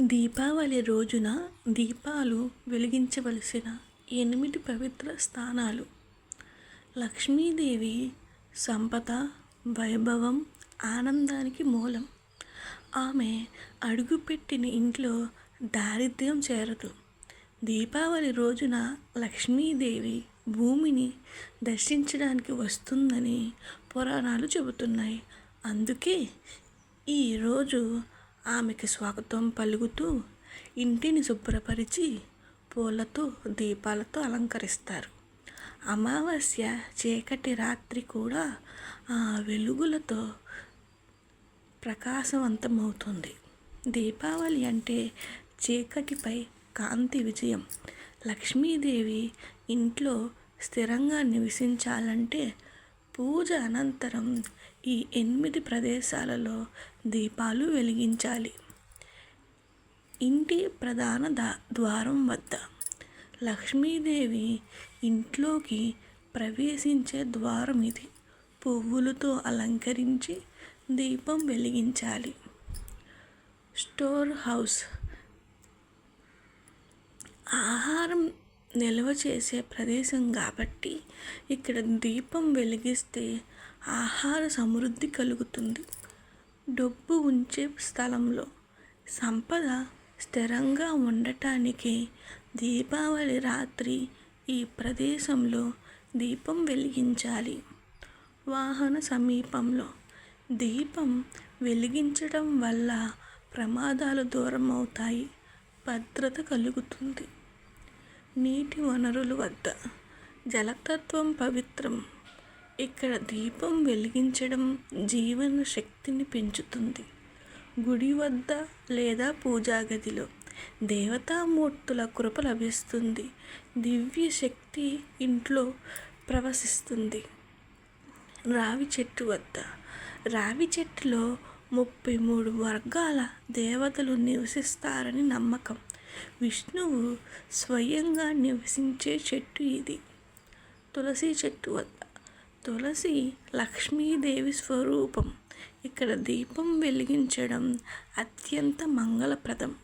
దీపావళి రోజున దీపాలు వెలిగించవలసిన ఎనిమిది పవిత్ర స్థానాలు. లక్ష్మీదేవి సంపద వైభవం ఆనందానికి మూలం. ఆమె అడుగుపెట్టిన ఇంట్లో దారిద్ర్యం చేరదు. దీపావళి రోజున లక్ష్మీదేవి భూమిని దర్శించడానికి వస్తుందని పురాణాలు చెబుతున్నాయి. అందుకే ఈరోజు ఆమెకి స్వాగతం పలుకుతూ ఇంటిని శుభ్రపరిచి పూలతో దీపాలతో అలంకరిస్తారు. అమావాస్య చీకటి రాత్రి కూడా ఆ వెలుగులతో ప్రకాశవంతమవుతుంది. దీపావళి అంటే చీకటిపై కాంతి విజయం. లక్ష్మీదేవి ఇంట్లో స్థిరంగా నివసించాలంటే పూజ అనంతరం ఈ ఎనిమిది ప్రదేశాలలో దీపాలు వెలిగించాలి. ఇంటి ప్రధాన దా ద్వారం వద్ద లక్ష్మీదేవి ఇంట్లోకి ప్రవేశించే ద్వారం ఇది. పువ్వులతో అలంకరించి దీపం వెలిగించాలి. Store house. ఆహారం నిల్వ చేసే ప్రదేశం కాబట్టి ఇక్కడ దీపం వెలిగిస్తే ఆహార సమృద్ధి కలుగుతుంది. డబ్బు ఉంచే స్థలంలో సంపద స్థిరంగా ఉండటానికి దీపావళి రాత్రి ఈ ప్రదేశంలో దీపం వెలిగించాలి. వాహన సమీపంలో దీపం వెలిగించడం వల్ల ప్రమాదాలు దూరం అవుతాయి భద్రత కలుగుతుంది. నీటి వనరుల వద్ద జలతత్వం పవిత్రం. ఇక్కడ దీపం వెలిగించడం జీవన శక్తిని పెంచుతుంది. గుడి వద్ద లేదా పూజా గదిలో దేవతామూర్తుల కృప లభిస్తుంది. దివ్య శక్తి ఇంట్లో ప్రవశిస్తుంది. రావి చెట్టు వద్ద రావి చెట్టులో ముప్పై మూడు వర్గాల దేవతలు నివసిస్తారని నమ్మకం. విష్ణువు స్వయంగా నివసించే చెట్టు ఇది. తులసి చెట్టు వద్ద. తులసి లక్ష్మీదేవి స్వరూపం. ఇక్కడ దీపం వెలిగించడం అత్యంత మంగళప్రదం.